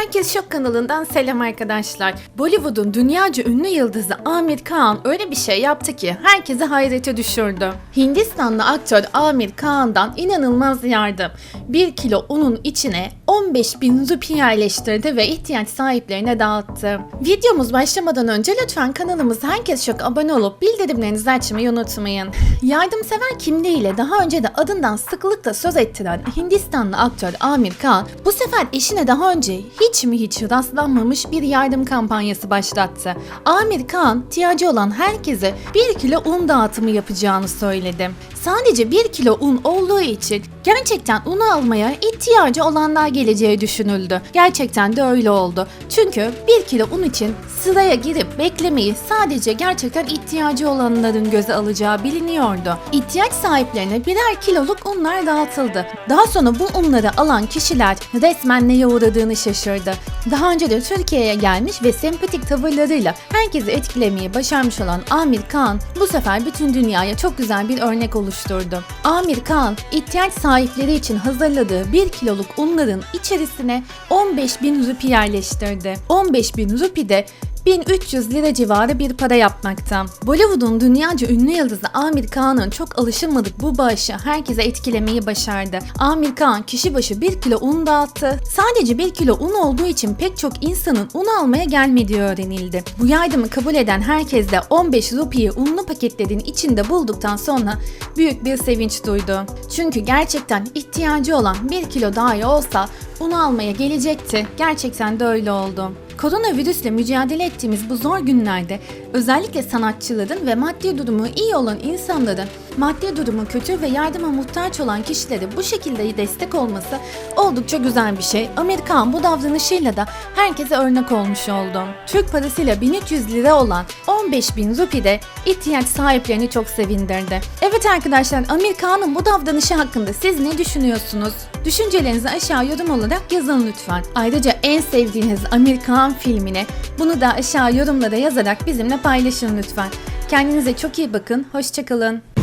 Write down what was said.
Herkes Şok kanalından selam arkadaşlar. Bollywood'un dünyaca ünlü yıldızı Amir Khan öyle bir şey yaptı ki herkesi hayrete düşürdü. Hindistanlı aktör Amir Khan'dan inanılmaz yardım. 1 kilo unun içine 15 bin rupi yerleştirdi ve ihtiyaç sahiplerine dağıttı. Videomuz başlamadan önce lütfen kanalımıza Herkes Şok abone olup bildirimlerinizi açmayı unutmayın. Yardımsever kimliğiyle daha önce de adından sıklıkla söz ettiren Hindistanlı aktör Amir Khan bu sefer eşine daha önce hiç mi hiç rastlanmamış bir yardım kampanyası başlattı. Amir Khan ihtiyacı olan herkese 1 kilo un dağıtımı yapacağını söyledi. Sadece 1 kilo un olduğu için gerçekten unu almaya ihtiyacı olanlar geleceği düşünüldü. Gerçekten de öyle oldu. Çünkü 1 kilo un için sıraya girip beklemeyi sadece gerçekten ihtiyacı olanların göze alacağı biliniyordu. İhtiyaç sahiplerine birer kiloluk unlar dağıtıldı. Daha sonra bu unları alan kişiler resmen neye uğradığını şaşırdı. Daha önce de Türkiye'ye gelmiş ve sempatik tavırlarıyla herkesi etkilemeyi başarmış olan Amir Khan bu sefer bütün dünyaya çok güzel bir örnek oluşturdu. Amir Khan ihtiyaç sahipleri için hazırladığı 1 kiloluk unların içerisine 15 bin rupi yerleştirdi. 15 bin rupi de 1300 lira civarı bir para yapmakta. Bollywood'un dünyaca ünlü yıldızı Amir Khan'ın çok alışılmadık bu bağışı herkese etkilemeyi başardı. Amir Khan kişi başı 1 kilo un dağıttı. Sadece 1 kilo un olduğu için pek çok insanın un almaya gelmediği öğrenildi. Bu yardımı kabul eden herkes de 15 rupiyi unlu paketlerin içinde bulduktan sonra büyük bir sevinç duydu. Çünkü gerçekten ihtiyacı olan 1 kilo dahi olsa un almaya gelecekti. Gerçekten de öyle oldu. Koronavirüsle mücadele ettiğimiz bu zor günlerde özellikle sanatçıların ve maddi durumu iyi olan insanların maddi durumu kötü ve yardıma muhtaç olan kişilere bu şekilde destek olması oldukça güzel bir şey. Amerikan bu davranışıyla da herkese örnek olmuş oldu. Türk parasıyla 1300 lira olan 15 bin rupi de ihtiyaç sahiplerini çok sevindirdi. Evet arkadaşlar Amerikan'ın bu davranışı hakkında siz ne düşünüyorsunuz? Düşüncelerinizi aşağı yorum olarak yazın lütfen. Ayrıca en sevdiğiniz Amerikan filmini bunu da aşağı yorumlara yazarak bizimle paylaşın lütfen. Kendinize çok iyi bakın, hoşçakalın.